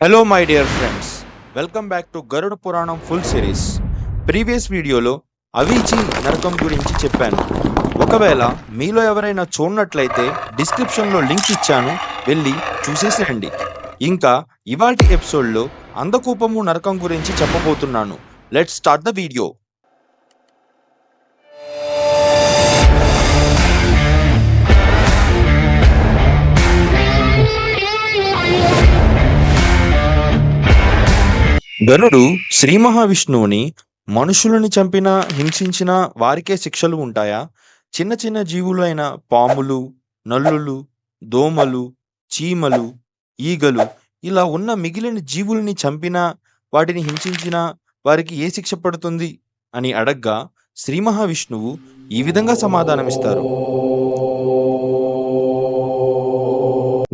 Hello my dear friends welcome back to Garuda Puranam full series previous వీడియోలో అవీచి నరకం గురించి చెప్పాను. ఒకవేళ మీలో ఎవరైనా చూడనట్లయితే డిస్క్రిప్షన్లో లింక్ ఇచ్చాను. వెళ్ళి చూసేసేయండి ఇంకా ఇవాటి ఎపిసోడ్లో అందకూపము నరకం గురించి చెప్పబోతున్నాను. లెట్స్ స్టార్ట్ ద వీడియో గరుడు శ్రీ మహావిష్ణువుని మనుషులని చంపినా హింసించిన వారికే శిక్షలు ఉంటాయా? చిన్న చిన్న జీవులైన పాములు నల్లులు దోమలు చీమలు ఈగలు ఇలా ఉన్న మిగిలిన జీవుల్ని చంపినా వాటిని హింసించినా వారికి ఏ శిక్ష పడుతుంది అని అడగ్గా శ్రీ మహావిష్ణువు ఈ విధంగా సమాధానమిస్తారు.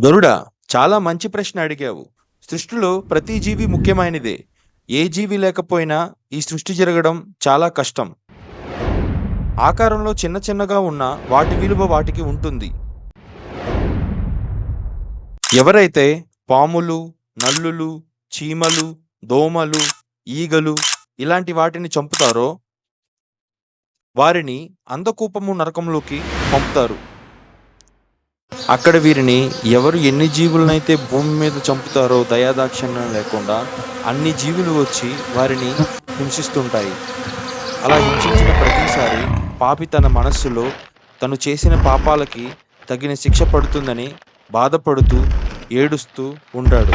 గరుడా చాలా మంచి ప్రశ్న అడిగావు. సృష్టిలో ప్రతి జీవి ముఖ్యమైనదే. ఏ జీవి లేకపోయినా ఈ సృష్టి జరగడం చాలా కష్టం. ఆకారంలో చిన్న చిన్నగా ఉన్న వాటి విలువ వాటికి ఉంటుంది. ఎవరైతే పాములు నల్లులు చీమలు దోమలు ఈగలు ఇలాంటి వాటిని చంపుతారో వారిని అందకూపము నరకంలోకి పంపుతారు. అక్కడ వీరిని ఎవరు ఎన్ని జీవులనైతే భూమి మీద చంపుతారో దయాదాక్షిణ్యం లేకుండా అన్ని జీవులు వచ్చి వారిని హింసిస్తుంటాయి. అలా హింసించిన ప్రతిసారి పాపి తన మనస్సులో తను చేసిన పాపాలకి తగిన శిక్ష పడుతుందని బాధపడుతూ ఏడుస్తూ ఉంటాడు.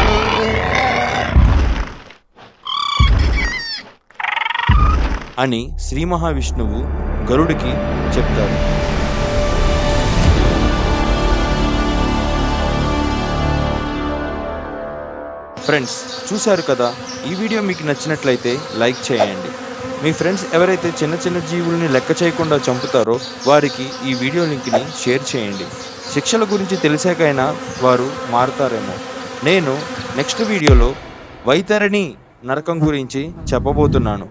అని శ్రీ మహావిష్ణువు గరుడికి చెప్తాడు. ఫ్రెండ్స్ చూశారు కదా ఈ వీడియో మీకు నచ్చినట్లయితే లైక్ చేయండి. మీ ఫ్రెండ్స్ ఎవరైతే చిన్న చిన్న జీవుల్ని లెక్క చేయకుండా చంపుతారో వారికి ఈ వీడియో లింక్ని షేర్ చేయండి. శిక్షల గురించి తెలిసాకైనా వారు మారుతారేమో. నేను నెక్స్ట్ వీడియోలో వైతరణి నరకం గురించి చెప్పబోతున్నాను.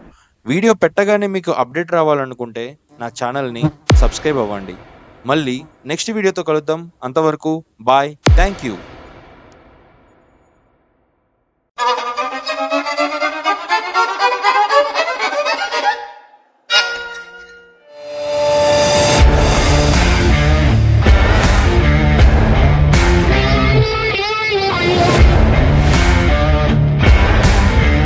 వీడియో పెట్టగానే మీకు అప్డేట్ రావాలనుకుంటే నా ఛానల్ని సబ్స్క్రైబ్ అవ్వండి. మళ్ళీ నెక్స్ట్ వీడియోతో కలుద్దాం. అంతవరకు బాయ్. Thank you